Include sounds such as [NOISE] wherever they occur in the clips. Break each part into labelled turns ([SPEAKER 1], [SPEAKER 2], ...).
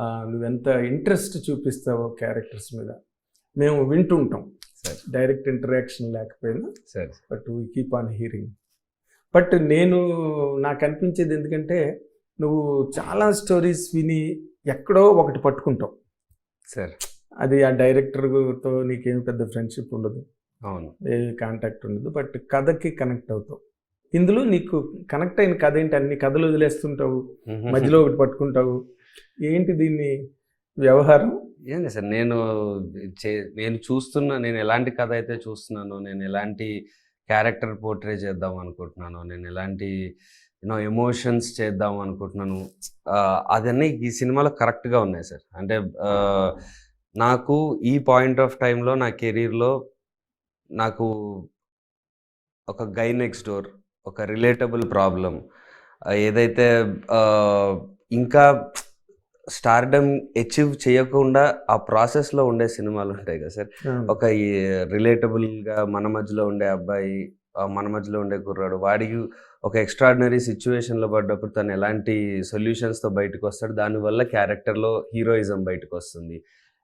[SPEAKER 1] నువ్వెంత interest చూపిస్తావో characters మీద మేము వింటుంటాం.
[SPEAKER 2] సరే.
[SPEAKER 1] డైరెక్ట్ ఇంటరాక్షన్ లేకపోయినా
[SPEAKER 2] సరే
[SPEAKER 1] but we keep on hearing but నేను నాకు అనిపించేది ఎందుకంటే నువ్వు చాలా స్టోరీస్ విని ఎక్కడో ఒకటి పట్టుకుంటావు.
[SPEAKER 2] సరే.
[SPEAKER 1] అది ఆ డైరెక్టర్తో నీకేమి పెద్ద ఫ్రెండ్షిప్ ఉండదు.
[SPEAKER 2] అవును.
[SPEAKER 1] ఏ కాంటాక్ట్ ఉండదు. బట్ కథకి కనెక్ట్ అవుతావు. ఇందులో నీకు కనెక్ట్ అయిన కథ ఏంటి? అన్ని కథలు వదిలేస్తుంటావు. మధ్యలో ఒకటి పట్టుకుంటావు. ఏంటి దీన్ని వ్యవహారం?
[SPEAKER 2] ఏంది సార్ నేను చే- నేను చూస్తున్నా నేను ఎలాంటి కథ అయితే చూస్తున్నానో నేను ఎలాంటి క్యారెక్టర్ పోర్ట్రే చేద్దాం అనుకుంటున్నాను నేను ఎలాంటి యూనో ఎమోషన్స్ చేద్దాం అనుకుంటున్నాను అదన్నీ ఈ సినిమాలో కరెక్ట్గా ఉన్నాయి సార్. అంటే నాకు ఈ పాయింట్ ఆఫ్ టైంలో నా కెరీర్లో నాకు ఒక గై నెక్స్ట్ డోర్ ఒక రిలేటబుల్ ప్రాబ్లం ఏదైతే ఇంకా స్టార్డమ్ అచీవ్ చేయకుండా ఆ ప్రాసెస్లో ఉండే సినిమాలు ఉంటాయి కదా సార్. ఒక ఈ రిలేటబుల్గా మన మధ్యలో ఉండే అబ్బాయి మన మధ్యలో ఉండే కుర్రాడు వాడికి ఒక ఎక్స్ట్రాడినరీ సిచ్యువేషన్లో పడ్డప్పుడు తను ఎలాంటి సొల్యూషన్స్తో బయటకు వస్తాడు దానివల్ల క్యారెక్టర్లో హీరోయిజం బయటకు వస్తుంది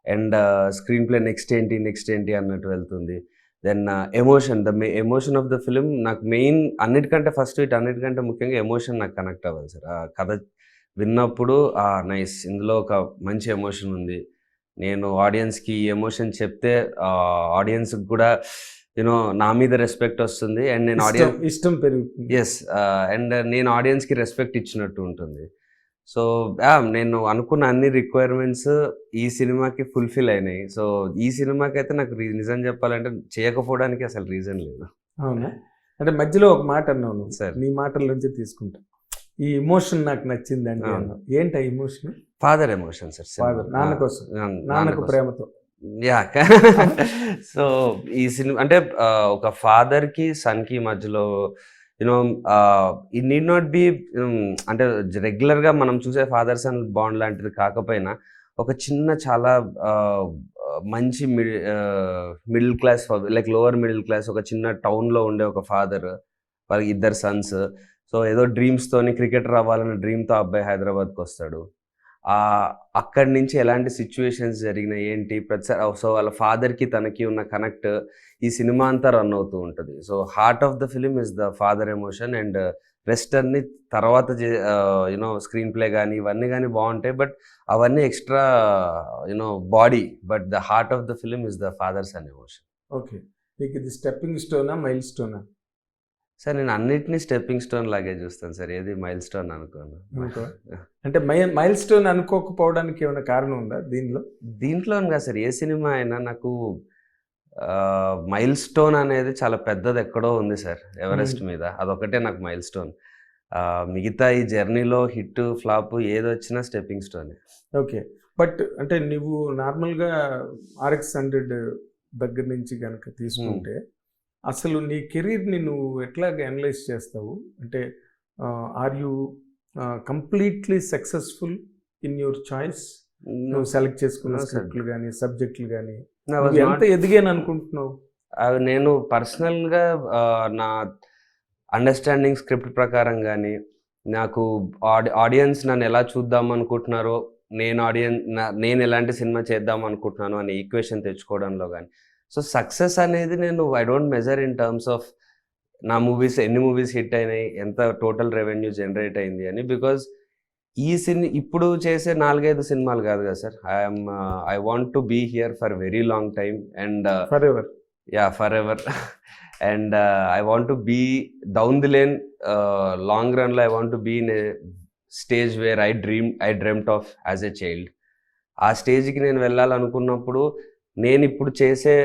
[SPEAKER 2] అండ్ స్క్రీన్ ప్లే నెక్స్ట్ ఏంటి నెక్స్ట్ ఏంటి అన్నట్టు వెళ్తుంది. Then emotion the may emotion of the film నాకు మెయిన్ అన్నిటికంటే ఫస్ట్ ఇట్ అన్నిటికంటే ముఖ్యంగా ఎమోషన్ నాకు కనెక్ట్ అవ్వాలి సార్. ఆ కథ విన్నప్పుడు ఆ నైస్. ఇందులో ఒక మంచి ఎమోషన్ ఉంది. నేను ఆడియన్స్కి ఈ ఎమోషన్ చెప్తే ఆడియన్స్కి కూడా యూనో నా మీద రెస్పెక్ట్ వస్తుంది. అండ్ నేను ఆడియన్స్
[SPEAKER 1] ఇష్టం పెరుగుతుంది.
[SPEAKER 2] ఎస్ అండ్ నేను ఆడియన్స్కి రెస్పెక్ట్ ఇచ్చినట్టు ఉంటుంది. సో నేను అనుకున్న అన్ని రిక్వైర్మెంట్స్ ఈ సినిమాకి ఫుల్ఫిల్ అయినాయి. సో ఈ సినిమాకి అయితే నాకు నిజం చెప్పాలంటే చేయకపోవడానికి అసలు రీజన్ లేదు.
[SPEAKER 1] అవునా? అంటే మధ్యలో ఒక మాట అన్నావు నువ్వు.
[SPEAKER 2] సరే.
[SPEAKER 1] నీ మాటల నుంచి తీసుకుంటా. ఈ ఎమోషన్ నాకు నచ్చింది అంటే
[SPEAKER 2] అవును.
[SPEAKER 1] అన్నావు. ఏంటి ఆ emotion
[SPEAKER 2] father emotion sir
[SPEAKER 1] Father, నాన్న కోసం. నాన్నకు ప్రేమతో.
[SPEAKER 2] యా సో [LAUGHS] ఈ సినిమా అంటే ఒక ఫాదర్కి సన్కి మధ్యలో యూనో ఈ నీడ్ నాట్ బి అంటే రెగ్యులర్గా మనం చూసే ఫాదర్ సన్ బాండ్ లాంటిది కాకపోయినా ఒక చిన్న చాలా మంచి middle class like lower middle class ఒక చిన్న టౌన్లో ఉండే ఒక ఫాదర్ వాళ్ళకి ఇద్దరు సన్స్ సో ఏదో డ్రీమ్స్తోని క్రికెటర్ అవ్వాలన్న డ్రీమ్తో అబ్బాయి హైదరాబాద్కి వస్తాడు. అక్కడి నుంచి ఎలాంటి సిచ్యువేషన్స్ జరిగినాయి ఏంటి? ప్రతిసారి సో వాళ్ళ ఫాదర్కి తనకి ఉన్న కనెక్ట్ ఈ సినిమా అంతా రన్ అవుతూ ఉంటుంది. So heart of the film is the father emotion and rest అన్ని తర్వాత యూనో స్క్రీన్ ప్లే కానీ ఇవన్నీ కానీ బాగుంటాయి. బట్ అవన్నీ extra you know body but the heart of the film is the father's an emotion
[SPEAKER 1] okay నీకు ఇది stepping స్టోనా మైల్ స్టోనా
[SPEAKER 2] సార్ నేను అన్నిటినీ స్టెప్పింగ్ స్టోన్ లాగే చూస్తాను సార్. ఏది మైల్ స్టోన్ అనుకోను.
[SPEAKER 1] అనుకో. అంటే మై మైల్ స్టోన్ అనుకోకపోవడానికి ఏమైనా కారణం ఉందా దీనిలో
[SPEAKER 2] దీంట్లో కదా సార్. ఏ సినిమా అయినా నాకు మైల్ స్టోన్ అనేది చాలా పెద్దది ఎక్కడో ఉంది సార్ ఎవరెస్ట్ మీద. అదొకటే నాకు మైల్ స్టోన్. మిగతా ఈ జర్నీలో హిట్ ఫ్లాప్ ఏది వచ్చినా స్టెప్పింగ్ స్టోన్.
[SPEAKER 1] ఓకే. బట్ అంటే నువ్వు నార్మల్గా ఆర్ఎక్స్ హండ్రెడ్ దగ్గర నుంచి కనుక తీసుకుంటే అసలు నీ కెరీర్ని నువ్వు ఎట్లాగ అనలైజ్ చేస్తావు? అంటే are you completely successful in your choice? నువ్వు సెలెక్ట్ చేసుకున్న. స్క్రిప్ట్లు కానీ సబ్జెక్టులు కానీ ఎంత ఎదిగాను అనుకుంటున్నావు?
[SPEAKER 2] నేను పర్సనల్గా నా అండర్స్టాండింగ్ స్క్రిప్ట్ ప్రకారం కానీ నాకు ఆడి ఆడియన్స్ నన్ను ఎలా చూద్దాం అనుకుంటున్నారో నేను ఆడియన్స్ నేను ఎలాంటి సినిమా చేద్దాం అనుకుంటున్నాను అనే ఈక్వేషన్ తెచ్చుకోవడంలో కానీ సో సక్సెస్ అనేది నేను I don't measure in terms of నా మూవీస్ ఎన్ని మూవీస్ హిట్ అయినాయి ఎంత టోటల్ రెవెన్యూ జనరేట్ అయింది అని. బికాజ్ ఈ సిని ఇప్పుడు చేసే నాలుగైదు సినిమాలు కాదు కదా sir. I'm I want to be here for very long time and
[SPEAKER 1] forever
[SPEAKER 2] forever. [LAUGHS] and uh, i want to be down the lane uh, long run i want to be in a stage where i dream i dreamt of as a child. ఆ స్టేజ్కి నేను వెళ్ళాలనుకున్నప్పుడు నేను ఇప్పుడు చేసే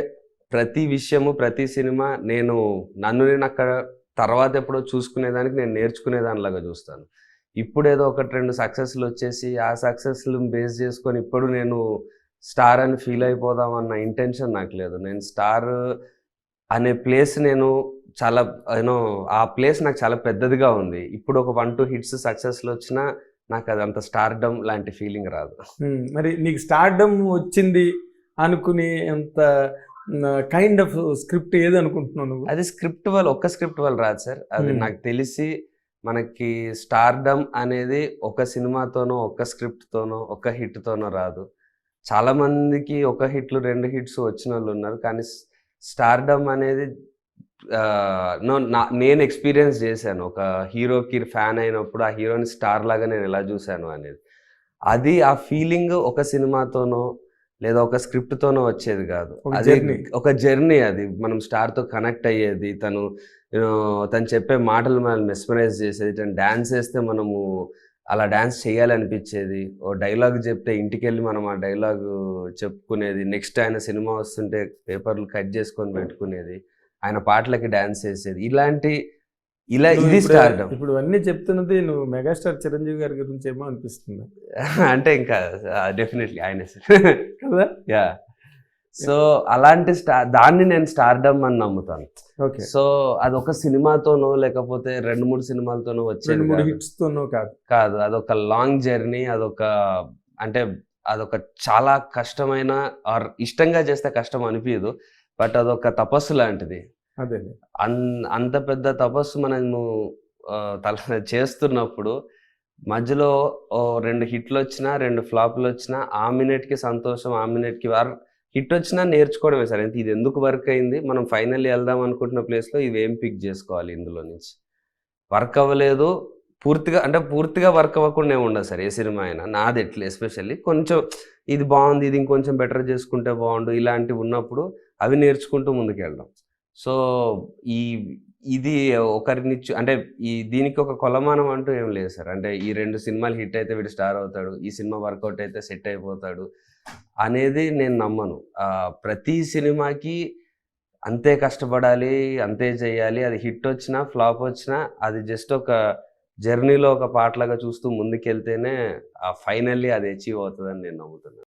[SPEAKER 2] ప్రతి విషయము ప్రతి cinema నేను నన్ను నేను అక్కడ తర్వాత ఎప్పుడో చూసుకునేదానికి నేను నేర్చుకునేదానిలాగా చూస్తాను. ఇప్పుడు ఏదో ఒకటి రెండు సక్సెస్లు వచ్చేసి ఆ సక్సెస్లు బేస్ చేసుకొని ఇప్పుడు నేను స్టార్ అని ఫీల్ అయిపోదాం అన్న ఇంటెన్షన్ నాకు లేదు. నేను స్టార్ అనే ప్లేస్ నేను చాలా యూనో ఆ ప్లేస్ నాకు చాలా పెద్దదిగా ఉంది. ఇప్పుడు ఒక వన్ టూ హిట్స్ సక్సెస్లు వచ్చినా నాకు అది అంత స్టార్డమ్ లాంటి ఫీలింగ్ రాదు.
[SPEAKER 1] మరి నీకు స్టార్డమ్ వచ్చింది అనుకునే అంత కైండ్ ఆఫ్ స్క్రిప్ట్ ఏది అనుకుంటున్నావు నువ్వు?
[SPEAKER 2] అది స్క్రిప్ట్ వల్ల ఒక్క స్క్రిప్ట్ వల్ల రాదు సార్. అది
[SPEAKER 1] Hmm.
[SPEAKER 2] నాకు తెలిసి మనకి స్టార్డమ్ అనేది ఒక సినిమాతోనో ఒక స్క్రిప్ట్తోనో ఒక హిట్తోనో రాదు. చాలా మందికి ఒక హిట్లు రెండు హిట్స్ వచ్చిన వాళ్ళు ఉన్నారు. కానీ స్టార్డమ్ అనేది నో నా నేను ఎక్స్పీరియన్స్ చేశాను. ఒక హీరోకి ఫ్యాన్ అయినప్పుడు ఆ హీరోని స్టార్ లాగా నేను ఎలా చూశాను అనేది. అది ఆ ఫీలింగ్ ఒక సినిమాతోనో లేదా ఒక స్క్రిప్ట్తోనో వచ్చేది కాదు.
[SPEAKER 1] ఒక
[SPEAKER 2] అది
[SPEAKER 1] journey.
[SPEAKER 2] ఒక జర్నీ అది. మనం స్టార్తో కనెక్ట్ అయ్యేది తను తను చెప్పే మాటలు మనల్ని మెస్మరైజ్ చేసేది తను డ్యాన్స్ చేస్తే మనము అలా డ్యాన్స్ చేయాలనిపించేది. ఓ డైలాగ్ చెప్తే ఇంటికి వెళ్ళి మనం ఆ డైలాగ్ చెప్పుకునేది. నెక్స్ట్ ఆయన సినిమా వస్తుంటే పేపర్లు కట్ చేసుకొని పెట్టుకునేది. ఆయన పాటలకి డ్యాన్స్ చేసేది. ఇలాంటి ఇలా ఇది స్టార్డమ్
[SPEAKER 1] ఇప్పుడు అన్ని చెప్తున్నది నువ్వు మెగాస్టార్ చిరంజీవి గారి గురించి ఏమో అనిపిస్తుంది. [LAUGHS]
[SPEAKER 2] అంటే ఇంకా డెఫినెట్లీ ఆయనే
[SPEAKER 1] కదా?
[SPEAKER 2] యా సో అలాంటి స్టార్ దాన్ని నేను స్టార్డమ్ అని నమ్ముతాను.
[SPEAKER 1] ఓకే.
[SPEAKER 2] సో అది ఒక సినిమాతోనో లేకపోతే రెండు మూడు సినిమాలతోనో వచ్చేది
[SPEAKER 1] రెండు మూడు
[SPEAKER 2] కాదు.
[SPEAKER 1] హిట్స్ తోనో కాదు.
[SPEAKER 2] కాదు అదొక లాంగ్ జర్నీ అదొక అంటే అదొక చాలా కష్టమైన ఆర్ ఇష్టంగా చేస్తే కష్టం అనిపించదు బట్ అదొక తపస్సు లాంటిది.
[SPEAKER 1] అదే
[SPEAKER 2] అన్ అంత పెద్ద తపస్సు మనము తల చేస్తున్నప్పుడు మధ్యలో ఓ రెండు హిట్లు వచ్చినా రెండు ఫ్లాప్లు వచ్చినా ఆ మినిట్కి సంతోషం ఆ మినిట్కి వార్ హిట్ వచ్చినా నేర్చుకోవడమే సార్. ఇది ఎందుకు వర్క్ అయింది? మనం ఫైనల్ వెళ్దాం అనుకుంటున్న ప్లేస్లో ఇవేం పిక్ చేసుకోవాలి ఇందులో నుంచి? వర్క్ అవ్వలేదు. పూర్తిగా అంటే పూర్తిగా వర్క్ అవ్వకుండా ఉండదు సార్. ఏ సినిమా అయినా. నాది ఎట్లా ఎస్పెషల్లీ కొంచెం ఇది బాగుంది ఇది ఇంకొంచెం బెటర్ చేసుకుంటే బాగుండు ఇలాంటివి ఉన్నప్పుడు అవి నేర్చుకుంటూ ముందుకెళ్ళడం సో ఈ ఇది ఒకరిని అంటే ఈ దీనికి ఒక కొలమానం అంటూ ఏం లేదు సార్. అంటే ఈ రెండు సినిమాలు హిట్ అయితే వీడు స్టార్ అవుతాడు ఈ సినిమా వర్కౌట్ అయితే సెట్ అయిపోతాడు అనేది నేను నమ్మను. ప్రతి సినిమాకి అంతే కష్టపడాలి అంతే చేయాలి. అది హిట్ వచ్చినా ఫ్లాప్ వచ్చినా అది జస్ట్ ఒక జర్నీలో ఒక పాటలాగా చూస్తూ ముందుకెళ్తేనే ఫైనల్లీ అది అచీవ్ అవుతుందని నేను నమ్ముతున్నాను.